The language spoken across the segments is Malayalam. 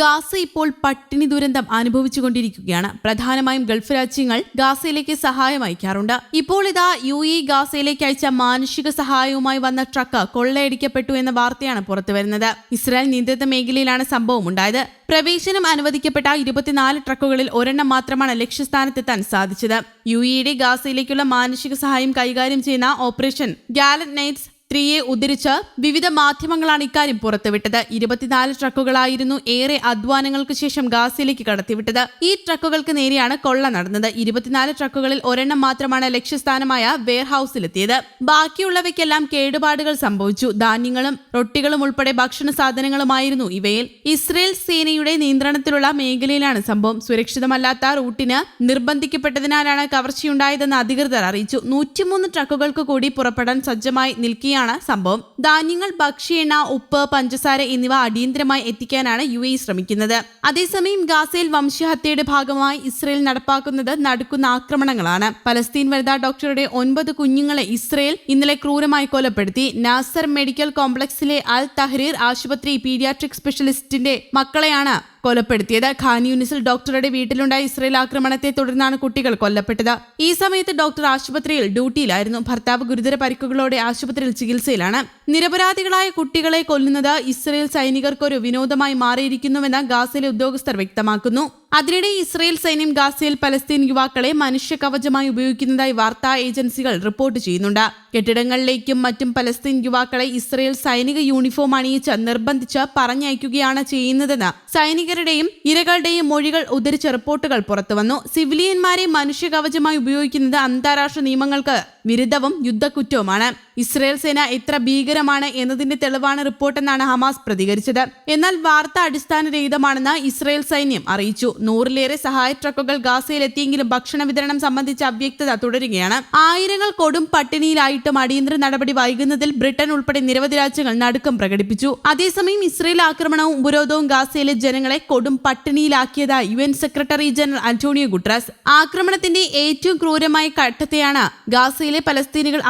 ഗാസ ഇപ്പോൾ പട്ടിണി ദുരന്തം അനുഭവിച്ചുകൊണ്ടിരിക്കുകയാണ്. പ്രധാനമായും ഗൾഫ് രാജ്യങ്ങൾ ഗാസയിലേക്ക് സഹായം അയക്കാറുണ്ട്. ഇപ്പോൾ ഇതാ യു ഇ ഗാസയിലേക്ക് അയച്ച മാനുഷിക സഹായവുമായി വന്ന ട്രക്ക് കൊള്ളയടിക്കപ്പെട്ടു എന്ന വാർത്തയാണ് പുറത്തുവരുന്നത് ഇസ്രായേൽ നിയന്ത്രിത മേഖലയിലാണ് സംഭവം ഉണ്ടായത്. പ്രവേശനം അനുവദിക്കപ്പെട്ട ഇരുപത്തിനാല് ട്രക്കുകളിൽ ഒരെണ്ണം മാത്രമാണ് ലക്ഷ്യസ്ഥാനത്തെത്താൻ സാധിച്ചത്. യു ഇയുടെ ഗാസയിലേക്കുള്ള മാനുഷിക സഹായം കൈകാര്യം ചെയ്യുന്ന ഓപ്പറേഷൻ ഗാലറ്റ് നൈറ്റ്സ് ത്രീയെ ഉദ്ധരിച്ച് വിവിധ മാധ്യമങ്ങളാണ് ഇക്കാര്യം പുറത്തുവിട്ടത്. ഇരുപത്തിനാല് ട്രക്കുകളായിരുന്നു ഏറെ അധ്വാനങ്ങൾക്ക് ശേഷം ഗാസയിലേക്ക് കടത്തിവിട്ടത്. ഈ ട്രക്കുകൾക്ക് നേരെയാണ് കൊള്ള നടന്നത്. ഇരുപത്തിനാല് ട്രക്കുകളിൽ ഒരെണ്ണം മാത്രമാണ് ലക്ഷ്യസ്ഥാനമായ വെയർഹൌസിലെത്തിയത്. ബാക്കിയുള്ളവയ്ക്കെല്ലാം കേടുപാടുകൾ സംഭവിച്ചു. ധാന്യങ്ങളും റൊട്ടികളും ഉൾപ്പെടെ ഭക്ഷണ സാധനങ്ങളുമായിരുന്നു ഇവയിൽ. ഇസ്രയേൽ സേനയുടെ നിയന്ത്രണത്തിലുള്ള മേഖലയിലാണ് സംഭവം. സുരക്ഷിതമല്ലാത്ത റൂട്ടിന് നിർബന്ധിക്കപ്പെട്ടതിനാലാണ് കവർച്ചയുണ്ടായതെന്ന് അധികൃതർ അറിയിച്ചു. നൂറ്റിമൂന്ന് ട്രക്കുകൾക്ക് കൂടി പുറപ്പെടാൻ സജ്ജമായി നിൽക്കുകയാണ് സംഭവം. ധാന്യങ്ങൾ ഭക്ഷ്യ ഉപ്പ് പഞ്ചസാര എന്നിവ അടിയന്തരമായി എത്തിക്കാനാണ് യു എ ശ്രമിക്കുന്നത്. അതേസമയം ഗാസയിൽ വംശഹത്യയുടെ ഭാഗമായി ഇസ്രയേൽ നടപ്പാക്കുന്നത് നടക്കുന്ന ആക്രമണങ്ങളാണ്. പലസ്തീൻ വനിതാ ഡോക്ടറുടെ ഒൻപത് കുഞ്ഞുങ്ങളെ ഇസ്രയേൽ ഇന്നലെ ക്രൂരമായി കൊലപ്പെടുത്തി. നാസർ മെഡിക്കൽ കോംപ്ലക്സിലെ അൽ തഹ്രീർ ആശുപത്രി പീഡിയാട്രിക് സ്പെഷ്യലിസ്റ്റിന്റെ മക്കളെയാണ് കൊലപ്പെടുത്തിയത്. ഖാൻ യൂണിസിൽ ഡോക്ടറുടെ വീട്ടിലുണ്ടായ ഇസ്രയേൽ ആക്രമണത്തെ തുടർന്നാണ് കുട്ടികൾ കൊല്ലപ്പെട്ടത്. ഈ സമയത്ത് ഡോക്ടർ ആശുപത്രിയിൽ ഡ്യൂട്ടിയിലായിരുന്നു. ഭർത്താവ് ഗുരുതര പരിക്കുകളോടെ ആശുപത്രിയിൽ ചികിത്സയിലാണ്. നിരപരാധികളായ കുട്ടികളെ കൊല്ലുന്നത് ഇസ്രയേൽ സൈനികർക്കൊരു വിനോദമായി മാറിയിരിക്കുന്നുവെന്ന് ഗാസയിലെ ഉദ്യോഗസ്ഥർ വ്യക്തമാക്കുന്നു. അതിനിടെ ഇസ്രയേൽ സൈന്യം ഗാസയിൽ പലസ്തീൻ യുവാക്കളെ മനുഷ്യ കവചമായി ഉപയോഗിക്കുന്നതായി വാർത്താ ഏജൻസികൾ റിപ്പോർട്ട് ചെയ്യുന്നുണ്ട്. കെട്ടിടങ്ങളിലേക്കും മറ്റും പലസ്തീൻ യുവാക്കളെ ഇസ്രയേൽ സൈനിക യൂണിഫോം അണിയിച്ച് നിർബന്ധിച്ച് പറഞ്ഞയക്കുകയാണ് ചെയ്യുന്നതെന്ന് സൈനികരുടെയും ഇരകളുടെയും മൊഴികൾ ഉദ്ധരിച്ച റിപ്പോർട്ടുകൾ പുറത്തുവന്നു. സിവിലിയന്മാരെ മനുഷ്യ കവചമായി ഉപയോഗിക്കുന്നത് അന്താരാഷ്ട്ര നിയമങ്ങൾക്ക് വിരുദ്ധവും യുദ്ധക്കുറ്റവുമാണ്. ഇസ്രയേൽ സേന എത്ര ഭീകരമാണ് എന്നതിന്റെ തെളിവാണ് റിപ്പോർട്ടെന്നാണ് ഹമാസ് പ്രതികരിച്ചത്. എന്നാൽ വാർത്ത അടിസ്ഥാനരഹിതമാണെന്ന് ഇസ്രയേൽ സൈന്യം അറിയിച്ചു. നൂറിലേറെ സഹായ ട്രക്കുകൾ ഗാസയിൽ എത്തിയെങ്കിലും ഭക്ഷണ വിതരണം സംബന്ധിച്ച അവ്യക്തത തുടരുകയാണ്. ആയിരങ്ങൾ കൊടും പട്ടിണിയിലായിട്ടും അടിയന്തര നടപടി വൈകുന്നതിൽ ബ്രിട്ടൻ ഉൾപ്പെടെ നിരവധി രാജ്യങ്ങൾ നടുക്കം പ്രകടിപ്പിച്ചു. അതേസമയം ഇസ്രയേൽ ആക്രമണവും ഉപരോധവും ഗാസയിലെ ജനങ്ങളെ കൊടും പട്ടിണിയിലാക്കിയതായി U N secretary general Antonio Guterres. ആക്രമണത്തിന്റെ ഏറ്റവും ക്രൂരമായ ഘട്ടത്തെയാണ് ഗാസയിലെ പലസ്തീനികൾ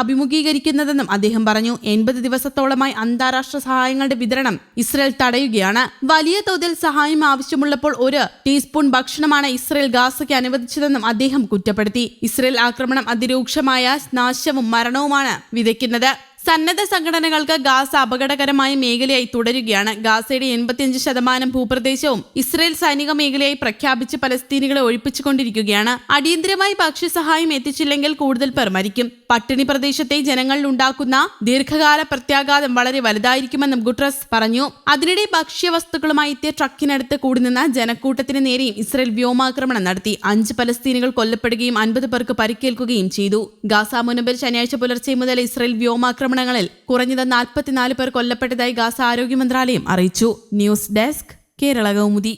അഭിമുഖീകരിക്കുന്നതെന്നും അദ്ദേഹം പറഞ്ഞു. എൺപത് ദിവസത്തോളമായി അന്താരാഷ്ട്ര സഹായങ്ങളുടെ വിതരണം ഇസ്രയേൽ തടയുകയാണ്. വലിയ തോതിൽ സഹായം ആവശ്യമുള്ളപ്പോൾ ഒരു ടീസ്പൂൺ ഭക്ഷണമാണ് ഇസ്രയേൽ ഗാസയ്ക്ക് അനുവദിച്ചതെന്നും അദ്ദേഹം കുറ്റപ്പെടുത്തി. ഇസ്രയേൽ ആക്രമണം അതിരൂക്ഷമായ നാശവും മരണവുമാണ് വിതയ്ക്കുന്നത്. സന്നദ്ധ സംഘടനകൾക്ക് ഗാസ അപകടകരമായ മേഖലയായി തുടരുകയാണ്. ഗാസയുടെ എൺപത്തിയഞ്ച് ശതമാനം ഭൂപ്രദേശവും ഇസ്രയേൽ സൈനിക മേഖലയായി പ്രഖ്യാപിച്ച് പലസ്തീനികളെ ഒഴിപ്പിച്ചുകൊണ്ടിരിക്കുകയാണ്. അടിയന്തരമായി ഭക്ഷ്യസഹായം എത്തിച്ചില്ലെങ്കിൽ കൂടുതൽ പേർ മരിക്കും. പട്ടിണി പ്രദേശത്തെ ജനങ്ങളിൽ ഉണ്ടാക്കുന്ന ദീർഘകാല പ്രത്യാഘാതം വളരെ വലുതായിരിക്കുമെന്നും ഗുട്രസ് പറഞ്ഞു. അതിനിടെ ഭക്ഷ്യവസ്തുക്കളുമായി എത്തിയ ട്രക്കിനടുത്ത് കൂടി നിന്ന ജനക്കൂട്ടത്തിന് നേരെയും ഇസ്രയേൽ വ്യോമാക്രമണം നടത്തി. അഞ്ച് പലസ്തീനികൾ കൊല്ലപ്പെടുകയും അൻപത് പേർക്ക് പരിക്കേൽക്കുകയും ചെയ്തു. ഗാസ മുനമ്പിൽ ശനിയാഴ്ച പുലർച്ചെ മുതൽ ഇസ്രയേൽ വ്യോമാക്രമണങ്ങളിൽ കുറഞ്ഞത് നാൽപ്പത്തിനാല് പേർ കൊല്ലപ്പെട്ടതായി ഗാസ ആരോഗ്യ മന്ത്രാലയം അറിയിച്ചു. News desk Kerala Kaumudi.